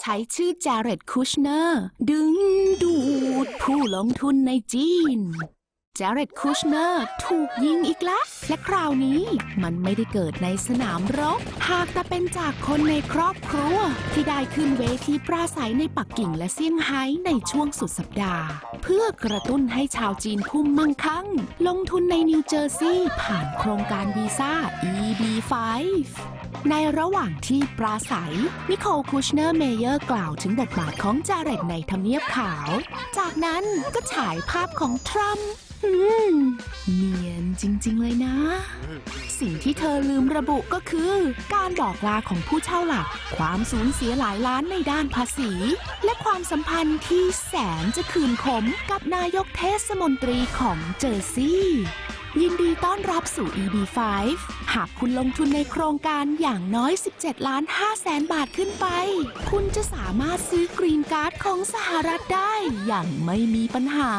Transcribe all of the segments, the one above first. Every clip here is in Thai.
ใช้ชื่อจาเร็ดคุชเนอร์ ดึงดูดผู้ลงทุนในจีนจาเร็ดคุชเนอร์ถูกยิงอีกแล้ว และคราวนี้มันไม่ได้เกิดในสนามรบ หากแต่เป็นจากคนในครอบครัว ที่ได้ขึ้นเวทีปราศัยในปักกิ่งและเซี่ยงไฮ้ในช่วงสุดสัปดาห์ เพื่อกระตุ้นให้ชาวจีนผู้มั่งคั่ง ลงทุนในนิวเจอร์ซีย์ผ่านโครงการวีซ่า EB5 ในระหว่างที่ปราศัย นิโคลคูชเนอร์เมเยอร์กล่าวถึงบทบาทของจาเร็ดในทำเนียบขาว จากนั้นก็ฉายภาพของทรัมป์เนียนจริง ๆ เลยนะ สิ่งที่เธอลืมระบุก็คือ การบอกลาของผู้เช่าหลัก ความสูญเสียหลายล้านในด้านภาษี และความสัมพันธ์ที่แสนจะคืนขมกับนายกเทศมนตรีของเจอร์ซีย์ ยินดีต้อนรับสู่ EB5 หากคุณลงทุนในโครงการอย่างน้อย 17 ล้าน5แสนบาทขึ้นไป คุณจะสามารถซื้อกรีนการ์ดของสหรัฐได้อย่างไม่มีปัญหา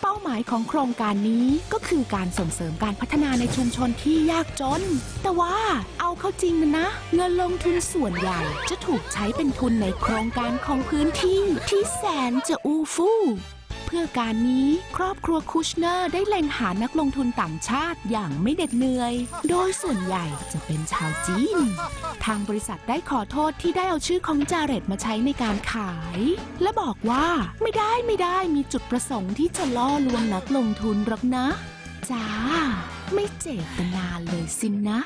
เป้าหมายของโครงการนี้ก็คือการส่งเสริมการพัฒนาในชุมชนที่ยากจน แต่ว่าเอาเข้าจริงนะ เงินลงทุนส่วนใหญ่จะถูกใช้เป็นทุนในโครงการของพื้นที่ที่แสนจะอู้ฟู่ พื่อการนี้ครอบครัวคุชเนอร์ได้เล็งหานักลงทุนต่างชาติอย่างไม่เด็ดเหนื่อย โดยส่วนใหญ่จะเป็นชาวจีน ทางบริษัทได้ขอโทษที่ได้เอาชื่อของจาเร็ดมาใช้ในการขาย และบอกว่าไม่ได้ไม่ได้มีจุดประสงค์ที่จะล่อลวงนักลงทุนหรอกนะ จ้า ไม่เจตนาเลยสินนะ